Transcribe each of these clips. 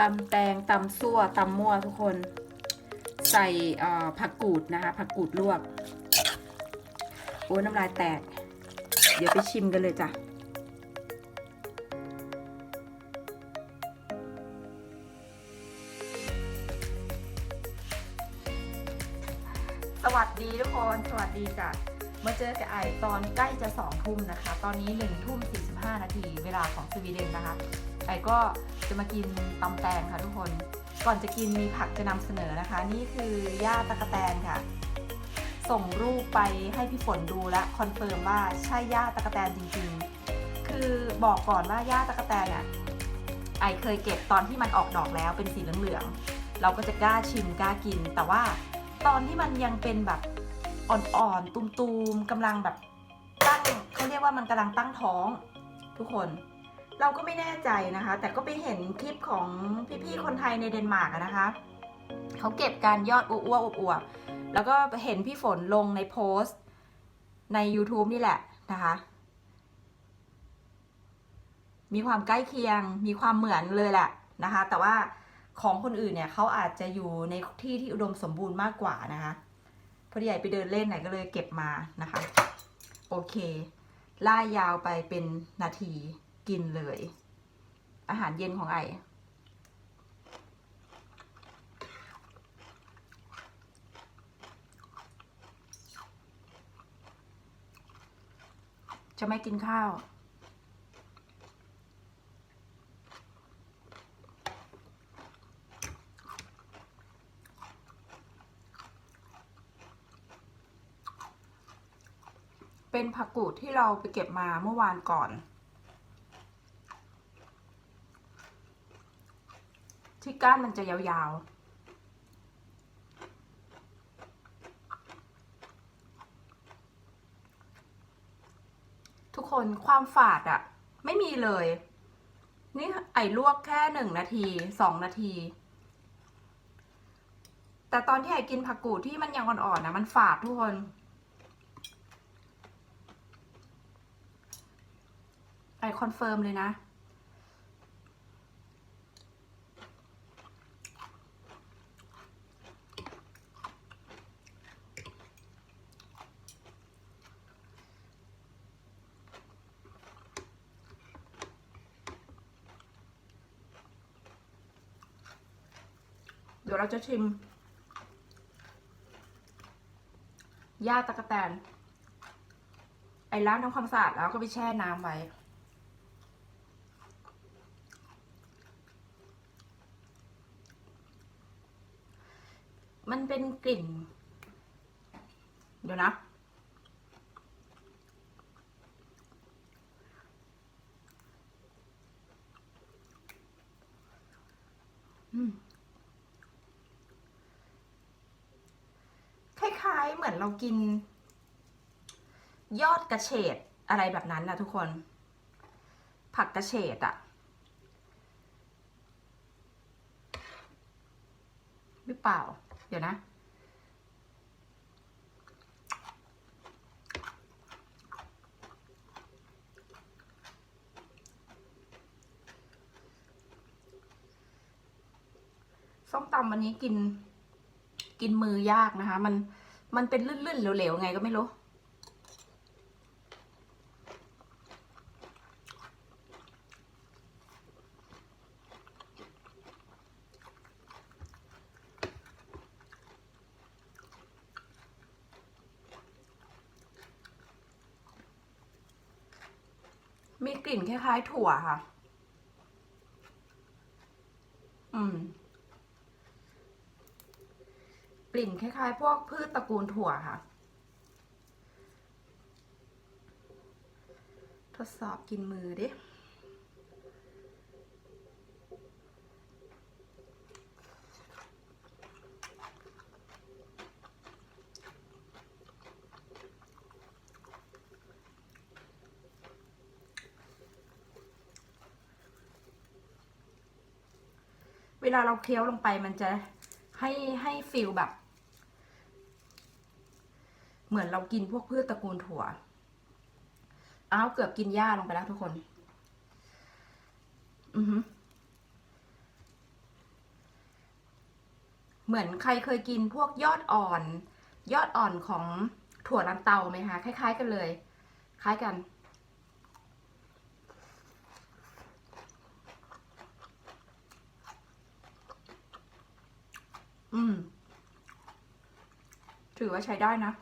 ตำแตงตำซั่วตำมั่วทุกคน ใส่ผักกูดนะคะ ผักกูดลวก โอ้ยน้ำลายแตก เดี๋ยวไปชิมกันเลยจ้ะสวัสดีทุกคน สวัสดีจ้ะมาเจอกับไอตอนใกล้จะสองทุ่มนะคะ ตอนนี้หนึ่งทุ่มสี่สิบห้านาทีเวลาของสวีเดนนะคะ ไอก็จะมากินตำแตงค่ะทุกคน ก่อนจะกินมีผักจะนำเสนอนะคะ นี่คือย่าตะกะแตนค่ะ ส่งรูปไปให้พี่ฝนดูและคอนเฟิร์มว่าใช่ย่าตะกะแตนจริงๆ คือบอกก่อนว่าย่าตะกะแตนอะไอเคยเก็บตอนที่มันออกดอกแล้วเป็นสีเหลืองๆเราก็จะกล้าชิมกล้ากิน แต่ว่าตอนที่มันยังเป็นแบบอ่อนๆ ตุมๆกำลังแบบตั้งเขาเรียกว่ามันกำลังตั้งท้อง ทุกคน เราก็ไม่แน่ใจนะคะ แต่ก็ไปเห็นคลิปของพี่ๆคนไทยในเดนมาร์กนะคะเขาเก็บการยอดอ้วๆอวบแล้วก็เห็นพี่ฝนลงในโพสต์ใน YouTube นี่แหละนะคะ มีความใกล้เคียง มีความเหมือนเลยแหละนะคะ แต่ว่าของคนอื่นเนี่ยเขาอาจจะอยู่ในที่ที่อุดมสมบูรณ์มากกว่านะคะพอดีใหญ่ไปเดินเล่นไหนก็เลยเก็บมานะคะ โอเค ล่ายาวไปเป็นนาที กินเลย อาหารเย็นของไอจะไม่กินข้าว เป็นผักกูดที่เราไปเก็บมาเมื่อวานก่อน ที่ก้านมันจะยาวๆทุกคนความฝาดอะไม่มีเลย นี่ไอ้ลวกแค่หนึ่งนาทีสองนาที แต่ตอนที่ไอ้กินผักกูดที่มันยังอ่อนๆนะมันฝาดทุกคน ไอคอนเฟิร์มเลยนะ เดี๋ยวเราจะชิมย่าตะกะแตน ไอ้ล้างทำความสะอาดแล้วก็ไปแช่น้ำไว้ มันเป็นกลิ่น เดี๋ยวนะ อืม คล้ายๆ เหมือนเรากิน ยอดกระเฉดอะไรแบบนั้นนะทุกคน ผักกระเฉดอะหรือเปล่า เดี๋ยวนะ ส้มตำวันนี้กิน กินมือยากนะคะ มัน มันเป็นลื่นๆเหลวๆไงก็ไม่รู้ มีกลิ่นคล้ายๆ ถั่วค่ะ อืม ลิ่นคล้ายๆ พวกพืชตระกูลถั่วค่ะ ทดสอบกินมือดิเวลาเราเคี้ยวลงไปมันจะให้ให้ฟิลแบบ เหมือนเรากินพวกพืชตระกูลถั่วอ้าวเกือบกินหญ้าลงไปแล้วทุกคน อือเหมือนใครเคยกินพวกยอดอ่อน ยอดอ่อนของถั่วลันเตาไหมคะคล้าย ๆ กันเลย คล้ายกัน อืม ถือว่าใช้ได้นะ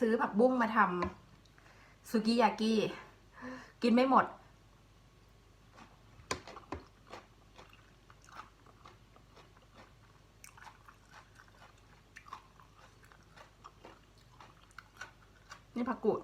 ซื้อผักบุ้งมาทำซูกิยากิ กินไม่หมด นี่ผักกูด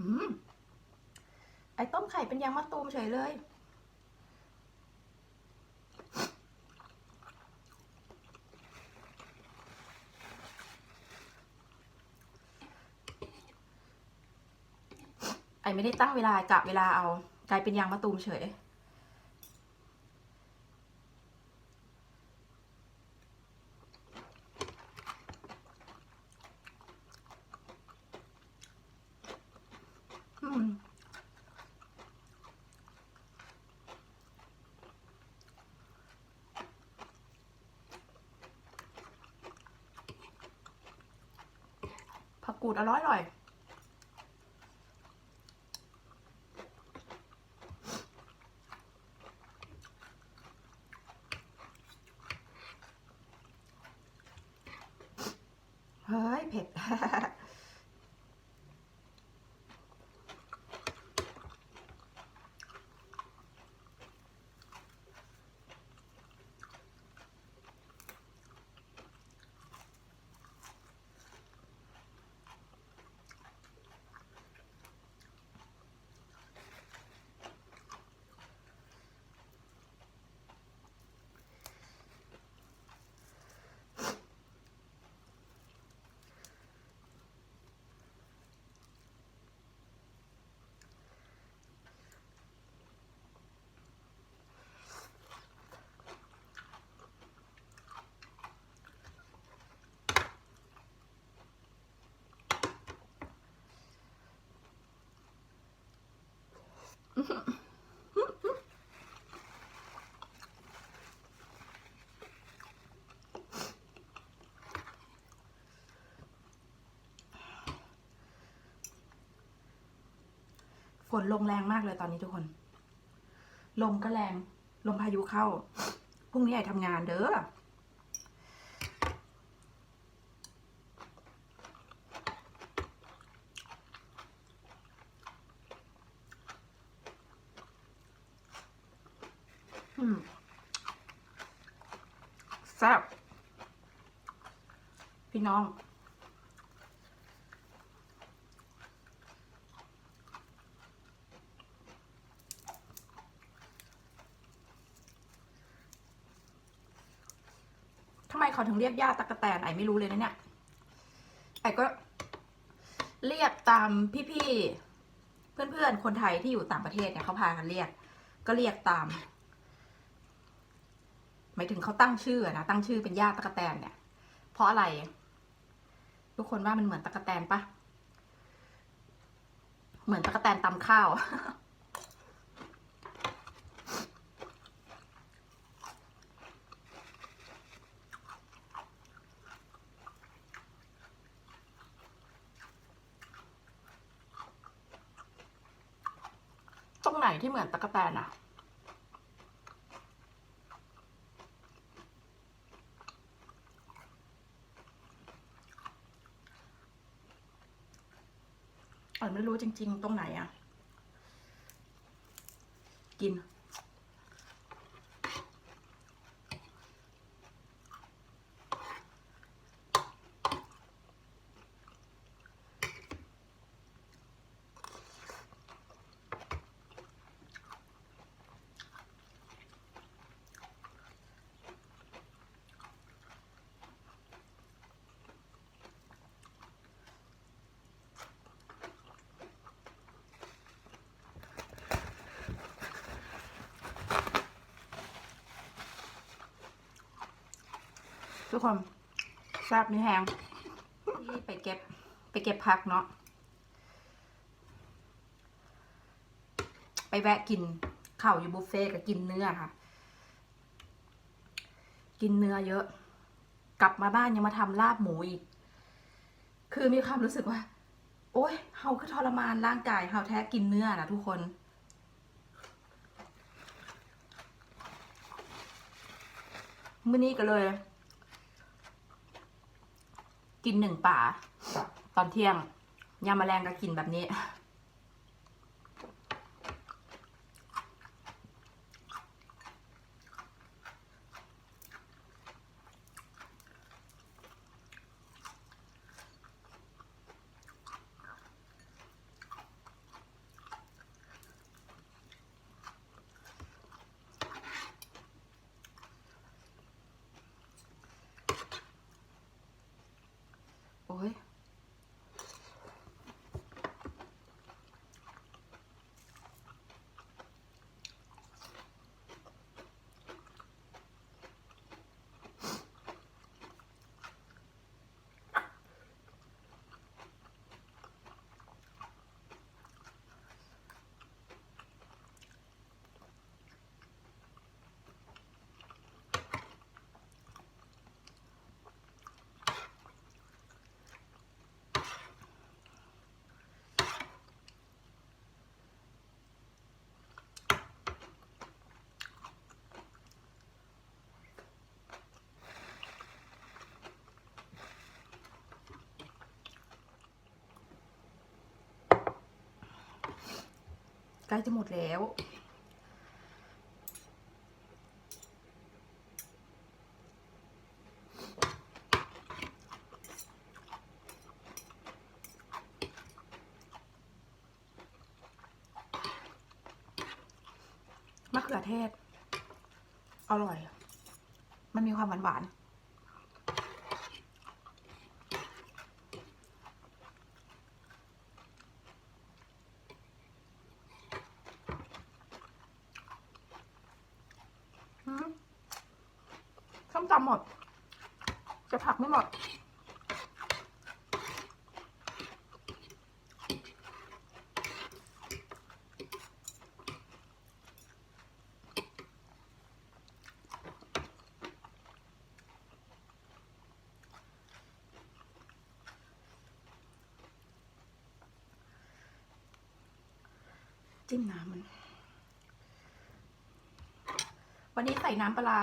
อืม ไอ้ต้มไข่เป็นยางมะตูมเฉยเลย ไอ้ไม่ได้ตั้งเวลากะเวลาเอา กลายเป็นยางมะตูมเฉย อืม ผั กูดอร่อยอร่อย เฮ้ย เผ็ด ฝนลงแรงมากเลยตอนนี้ทุกคน ลมก็แรง ลมพายุเข้า พรุ่งนี้ไอทำงานเด้อ อืมแซ่บพี่น้อง ทำไมเขาถึงเรียกย่าตะกะแตนไอไม่รู้เลยนะเนี่ย ไอก็เรียกตามพี่ๆ เพื่อนๆ คนไทยที่อยู่ต่างประเทศเนี่ยเขาพากันเรียก ก็เรียกตาม หมายถึงเขาตั้งชื่อนะตั้งชื่อเป็นย่าตะกะแตนเนี่ย เพราะอะไร ทุกคนว่ามันเหมือนตะกะแตนปะเหมือนตะกะแตนตำข้าว ตรงไหนที่เหมือนตะกะแตนอะ อ๋อไม่รู้จริง ๆ ตรงไหนอะกิน ทุกคนแซ่บมีแหงที่ไปเก็บไปเก็บผักเนาะไปแวะกินข้าวอยู่บุฟเฟ่กับกินเนื้อค่ะ กินเนื้อเยอะ กลับมาบ้านยังมาทำลาบหมูอีก คือมีความรู้สึกว่า โอ๊ยเฮาคือทรมานร่างกายเฮาแท้กินเนื้อนะทุกคนมื้อนี้ก็เลย กินหนึ่งป่า ตอนเที่ยงยามแมลงก็กินแบบนี้ โใกล้จะหมดแล้ว มะเขือเทศ อร่อย มันมีความหวานหวาน มตำหมดจะผักไม่หมดจิ้มน้ำมัน วันนี้ใส่น้ำปลาร้า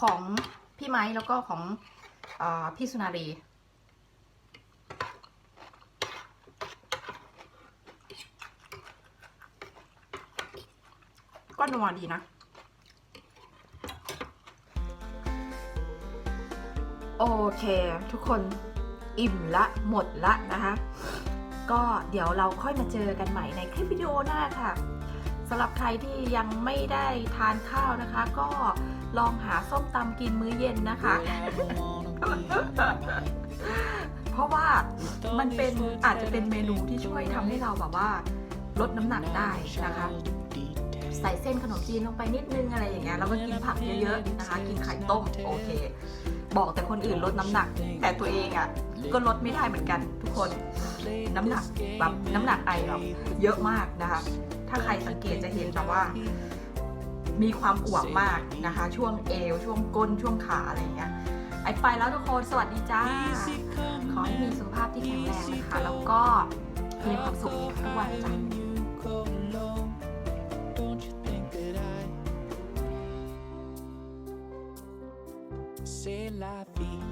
ของพี่ไม้แล้วก็ของอพี่สุนารี ก็นัวดีนะ โอเค ทุกคนอิ่มละหมดละนะคะ ก็เดี๋ยวเราค่อยมาเจอกันใหม่ในคลิปวิดีโอหน้าค่ะ สำหรับใครที่ยังไม่ได้ทานข้าวนะคะ ก็ลองหาส้มตำกินมื้อเย็นนะคะ เพราะว่ามันเป็นอาจจะเป็นเมนูที่ช่วยทำให้เราแบบว่า ลดน้ำหนักได้นะคะ ใส่เส้นขนมจีนลงไปนิดนึงอะไรอย่างเงี้ยแล้วก็กินผักเยอะๆนะคะ กินไข่ต้มโอเค บอกแต่คนอื่นลดน้ำหนัก แต่ตัวเองอะ ก็ลดไม่ได้เหมือนกันทุกคนน้ำหนักแบบน้ำหนักไอแบบเยอะมากนะคะ ถ้าใครสังเกตจะเห็นแบบว่า มีความอวบมากนะคะ ช่วงเอว ช่วงก้นช่วงขาอะไรอย่างเงี้ยไอไปแล้วทุกคนสวัสดีจ้า ขอให้มีสุขภาพที่แข็งแรงนะคะ แล้วก็มีความสุขทุกวันจ้า Don't la vie